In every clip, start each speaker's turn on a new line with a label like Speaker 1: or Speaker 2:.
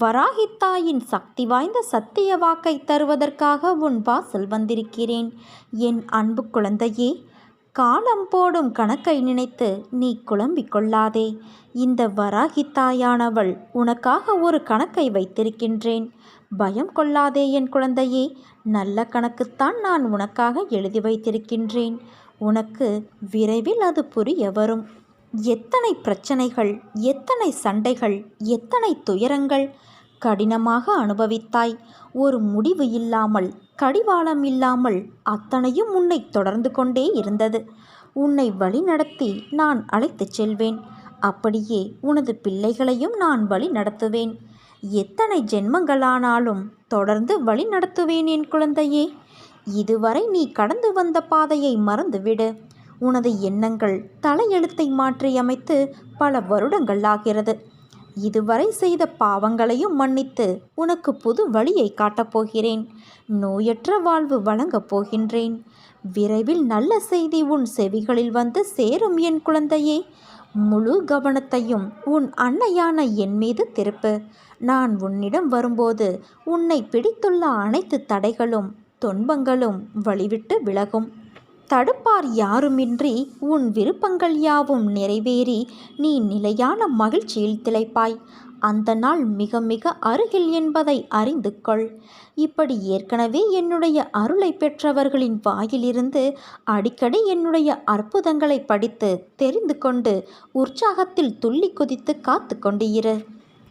Speaker 1: வராகித்தாயின் சக்தி வாய்ந்த சத்திய வாக்கை தருவதற்காக உன் வாசல் வந்திருக்கிறேன். என் அன்பு குழந்தையே காலம் போடும் கணக்கை நினைத்து நீ குழம்பிக் கொள்ளாதே. இந்த வராகித்தாயானவள் உனக்காக ஒரு கணக்கை வைத்திருக்கின்றேன். பயம் கொள்ளாதே என் குழந்தையே நல்ல கணக்குத்தான் நான் உனக்காக எழுதி வைத்திருக்கின்றேன். உனக்கு விரைவில் அது புரிய வரும். எத்தனை பிரச்சனைகள் எத்தனை சண்டைகள் எத்தனை துயரங்கள் கடினமாக அனுபவித்தாய்? ஒரு முடிவு இல்லாமல் கடிவாளம் இல்லாமல் அத்தனையும் உன்னை தொடர்ந்து கொண்டே இருந்தது. உன்னை வழிநடத்தி நான் அழைத்துச் செல்வேன். அப்படியே உனது பிள்ளைகளையும் நான் வழி நடத்துவேன் எத்தனை ஜென்மங்களானாலும் தொடர்ந்து வழி நடத்துவேன் என் குழந்தையே. இதுவரை நீ கடந்து வந்த பாதையை மறந்துவிடு. உனது எண்ணங்கள் தலையெழுத்தை மாற்றியமைத்து பல வருடங்கள் ஆகிறது. இதுவரை செய்த பாவங்களையும் மன்னித்து உனக்கு புது வழியை காட்டப் போகிறேன். நோயற்ற வாழ்வு வழங்கப் போகின்றேன். விரைவில் நல்ல செய்தி உன் செவிகளில் வந்து சேரும் என் குழந்தையே. முழு கவனத்தையும் உன் அன்னையான என் மீது திருப்பு. நான் உன்னிடம் வரும்போது உன்னை பிடித்துள்ள அனைத்து தடைகளும் துன்பங்களும் வழிவிட்டு விலகும். தடுப்பார் யாருமின்றி உன் விருப்பங்கள் யாவும் நிறைவேறி நீ நிலையான மகிழ்ச்சியில் திளைப்பாய். அந்த நாள் மிக மிக அருகில் என்பதை அறிந்து கொள். இப்படி ஏற்கனவே என்னுடைய அருளை பெற்றவர்களின் வாயிலிருந்து அடிக்கடி என்னுடைய அற்புதங்களை படித்து தெரிந்து கொண்டு உற்சாகத்தில் துள்ளி குதித்து காத்து கொண்டு இரு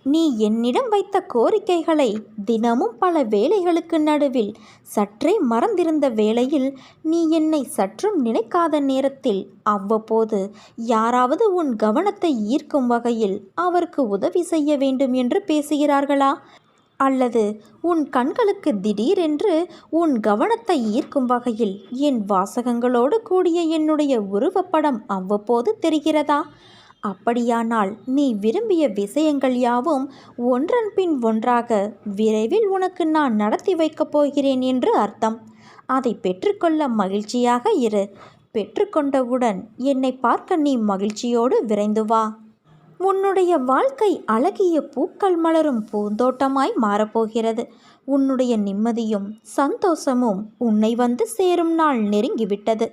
Speaker 1: நீ என்னிடம் வைத்த கோரிக்கைகளை தினமும் பல வேலைகளுக்கு நடுவில் சற்றே மறந்திருந்த வேளையில் நீ என்னை சற்றும் நினைக்காத நேரத்தில் அவ்வப்போது யாராவது உன் கவனத்தை ஈர்க்கும் வகையில் அவருக்கு உதவி செய்ய வேண்டும் என்று பேசுகிறார்களா? அல்லது உன் கண்களுக்கு திடீரென்று உன் கவனத்தை ஈர்க்கும் வகையில் என் வாசகங்களோடு கூடிய என்னுடைய உருவப்படம் அவ்வப்போது தெரிகிறதா? அப்படியானால் நீ விரும்பிய விஷயங்கள் யாவும் ஒன்றன் பின் ஒன்றாக விரைவில் உனக்கு நான் நடத்தி வைக்கப் போகிறேன் என்று அர்த்தம். அதை பெற்றுக்கொள்ள மகிழ்ச்சியாக இரு. பெற்றுக்கொண்டவுடன் என்னை பார்க்க நீ மகிழ்ச்சியோடு விரைந்து வா. உன்னுடைய வாழ்க்கை அழகிய பூக்கள் மலரும் பூந்தோட்டமாய் மாறப்போகிறது. உன்னுடைய நிம்மதியும் சந்தோஷமும் உன்னை வந்து சேரும் நாள் நெருங்கிவிட்டது.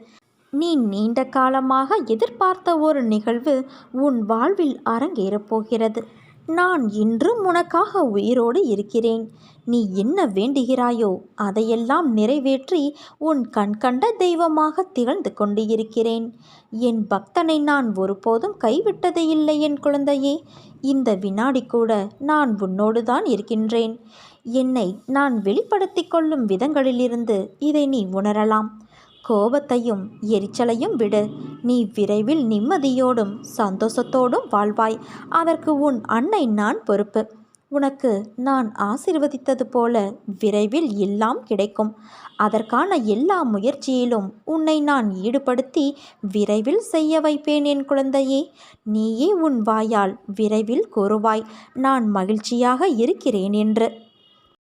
Speaker 1: நீ நீண்ட காலமாக எதிர்பார்த்த ஒரு நிகழ்வு உன் வாழ்வில் அரங்கேறப் போகிறது. நான் இன்றும் உனக்காக உயிரோடு இருக்கிறேன். நீ என்ன வேண்டுகிறாயோ அதையெல்லாம் நிறைவேற்றி உன் கண்கண்ட தெய்வமாக திகழ்ந்து கொண்டு இருக்கிறேன் என் பக்தனை நான் ஒருபோதும் கைவிட்டதே இல்லை என் குழந்தையே. இந்த வினாடி கூட நான் உன்னோடு தான் இருக்கின்றேன். என்னை நான் வெளிப்படுத்தி கொள்ளும் விதங்களிலிருந்து இதை நீ உணரலாம். கோபத்தையும் எரிச்சலையும் விடு. நீ விரைவில் நிம்மதியோடும் சந்தோஷத்தோடும் வாழ்வாய். அதற்கு உன் அன்னை நான் பொறுப்பு. உனக்கு நான் ஆசிர்வதித்தது போல விரைவில் எல்லாம் கிடைக்கும். அதற்கான எல்லா முயற்சியிலும் உன்னை நான் ஈடுபடுத்தி விரைவில் செய்ய வைப்பேன் என் குழந்தையே. நீயே உன் வாயால் விரைவில் கூறுவாய். நான் மகிழ்ச்சியாக இருக்கிறேன் என்று.